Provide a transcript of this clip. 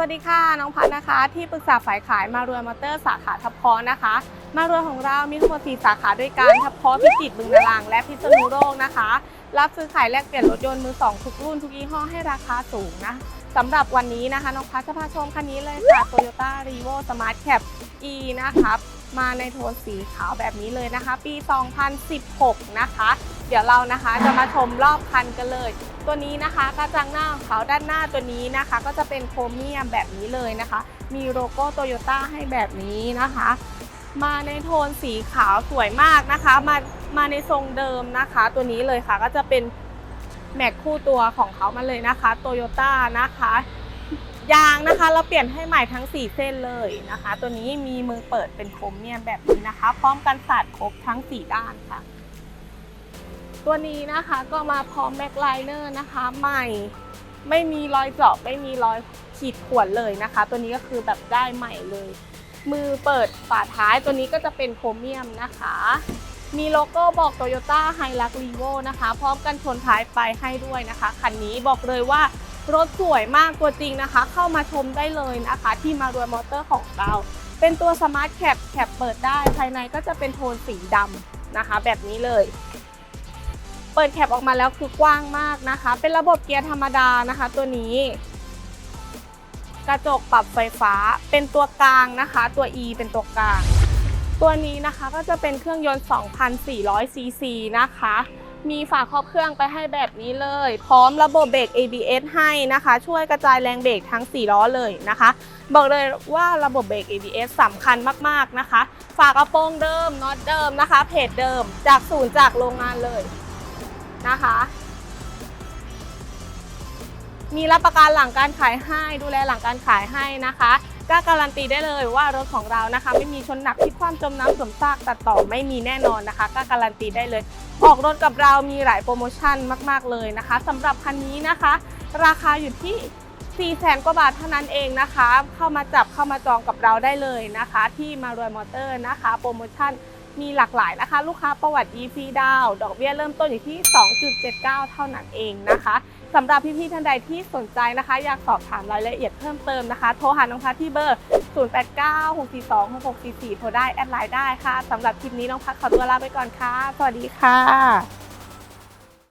สวัสดีค่ะ น้องพัดนะคะ ที่ปรึกษาฝ่ายขายมารวยมอเตอร์สาขาทับพอนะคะ มารวยของเรามีทั้งหมด4สาขาด้วยกันทับพอพิจิตรบึงนารางและพิษณุโลกนะคะ รับซื้อขายแลกเปลี่ยนรถยนต์มือสองทุกรุ่นทุกยี่ห้อให้ราคาสูงนะสำหรับวันนี้นะคะ น้องพัดจะพาชมคันนี้เลยค่ะ Toyota r e v o Smart Cap E นะคะมาในโทนสีขาวแบบนี้เลยนะคะ ปี 2016 นะคะ เดี๋ยวเรานะคะจะมาชมรอบคันกันเลย ตัวนี้นะคะกระจังหน้าของเขาด้านหน้าตัวนี้นะคะ ก็จะเป็นโครเมียมแบบนี้เลยนะคะ มีโลโก้โตโยต้าให้แบบนี้นะคะ มาในโทนสีขาวสวยมากนะคะ มามาในทรงเดิมนะคะ ตัวนี้เลยค่ะก็จะเป็นแม็กคู่ตัวของเขามาเลยนะคะโตโยต้านะคะยางนะคะเราเปลี่ยนให้ใหม่ทั้ง 4 เส้นเลยนะคะ ตัวนี้มีมือเปิดเป็นโครเมียมแบบนี้นะคะ พร้อมกันสาดครบทั้ง 4 ด้านค่ะ ตัวนี้นะคะก็มาพร้อมแม็กไลเนอร์นะคะใหม่ไม่มีรอยเจาะไม่มีรอยขีดข่วนเลยนะคะ ตัวนี้ก็คือแบบได้ใหม่เลย มือเปิดฝาท้ายตัวนี้ก็จะเป็นโครเมียมนะคะ มีโลโก้บอก Toyota h i l u x r e v o นะคะ พร้อมกันชนท้ายไปให้ด้วยนะคะ คันนี้บอกเลยว่ารถสวยมากตัวจริงนะคะ เข้ามาชมได้เลยนะคะ ที่มารวยมอเตอร์ของเรา เป็นตัว Smart Cap แคปเปิดได้ภายในก็จะเป็นโทนสีดำนะคะ แบบนี้เลย เปิดแคปออกมาแล้วคือกว้างมากนะคะ เป็นระบบเกียร์ธรรมดานะคะ ตัวนี้ กระจกปรับไฟฟ้าเป็นตัวกลางนะคะ ตัว E เป็นตัวกลาง ตัวนี้นะคะก็จะเป็นเครื่องยนต์ 2,400 ซีซีนะคะ มีฝาครอบเครื่องไปให้แบบนี้เลย พร้อมระบบเบรก ABS ให้นะคะ ช่วยกระจายแรงเบรกทั้ง 4 ล้อเลยนะคะบอกเลยว่าระบบเบรก ABS สำคัญมาก ๆ นะคะ ฝากระโปรงเดิมน็อตเดิมนะคะ เพจเดิม จากศูนย์จากโรงงานเลย นะคะ มีรับประกันหลังการขายให้ดูแลหลังการขายให้นะคะกล้าการันตีได้เลยว่ารถของเรานะคะ ไม่มีชนหนักที่ความจมน้ำสวมซากตัดต่อไม่มีแน่นอนนะคะกล้าการันตีได้เลย ออกรถกับเรามีหลายโปรโมชั่นมาก ๆ เลยนะคะสำหรับคันนี้นะคะ ราคาอยู่ที่ 4 แสนกว่าบาทเท่านั้นเองนะคะ เข้ามาจับเข้ามาจองกับเราได้เลยนะคะ ที่มารวยมอเตอร์นะคะ โปรโมชั่น มีหลากหลายนะคะ ลูกค้าประวัติดีฟีดาว ดอกเบี้ยเริ่มต้นอยู่ที่ 2.79 เท่านั้นเองนะคะสำหรับพี่ๆท่านใดที่สนใจนะคะ อยากสอบถามรายละเอียดเพิ่มเติมนะคะ โทรหาน้องพัทที่เบอร์ 0896426644 โทรได้แอดไลน์ได้ค่ะสำหรับคลิปนี้น้องพัทขอตัวลาไปก่อนค่ะ สวัสดีค่ะ